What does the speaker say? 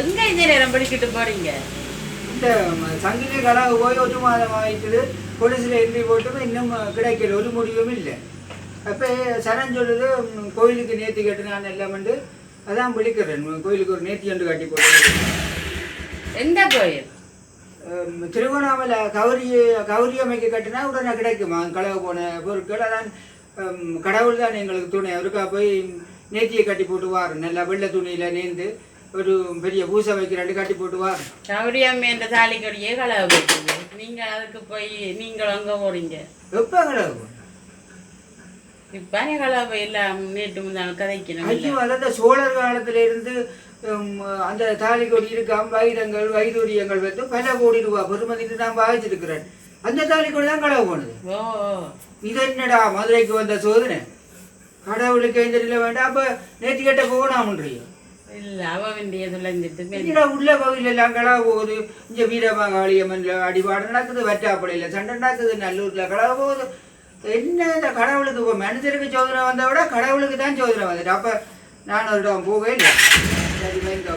எங்க இந்த நேரம் படிக்கிட்டு போறீங்க? இந்த சங்கிலி கலவு போய் ஒரு மாதம் ஆயிட்டுது. போலீஸில் என்ட்ரி போட்டு இன்னும் கிடைக்கல. ஒரு முடிவும் இல்லை. அப்போ சரண் சொல்லுது கோயிலுக்கு நேர்த்தி கட்டு நான் எல்லாம் வந்து அதான் விழிக்கிறேன். கோயிலுக்கு ஒரு நேர்த்தி ஒன்று கட்டி போட்டு எந்த கோயில்? திருவண்ணாமலை கௌரி கௌரி அமைக்க கட்டினா உடனே கிடைக்குமா? களவு போன பொருட்கள். அதான் கடவுள் தான் எங்களுக்கு துணை. அவருக்கா போய் நேர்த்தியை கட்டி போட்டு வார் நல்லா வெள்ளை துணியில் நேர்ந்து. ஒரு பெரிய பூசை வைக்கிறாண்டு கட்டி போட்டு வார் கௌரி அம்மை என்ற தாலி கொடியே களவு போட்டுது. நீங்க அதுக்கு போய் நீங்கள் அங்க போறீங்க. எப்போ களவு இப்ப களவு எல்லாம் நேற்று முந்தாள் கதைக்கணும். ஐயோ அதாவது சோழர் காலத்துல இருந்து அந்த தாலி கொடி இருக்காம வைரங்கள் வைதூரியங்கள் வந்து பல கோடி ரூபாய் பெருமதிட்டு நான் பாதிச்சிருக்கிறேன் அந்த தாலி கொடி தான் களவு போனது. ஓ. இது என்னடா மதுரைக்கு வந்த சோதனை? கடவுளுக்கு எந்திரில வேண்டாம் அப்ப நேற்று கேட்ட போகணாமன்றியோ? அவ உள்ள கோவில் எல்லாம் களவு போகுது இங்க வீரமகாளியம்மன்ல அடிபாடு நடக்குது வட்டாப்படையில சண்டை நடக்குது நல்லூர்ல களவு போகுது என்ன இந்த கடவுளுக்கு இப்போ மனுஷருக்கு சோதனை வந்த விட கடவுளுக்கு தான் சோதனை வந்துட்டு அப்ப நான் ஒரு போகவே இல்லை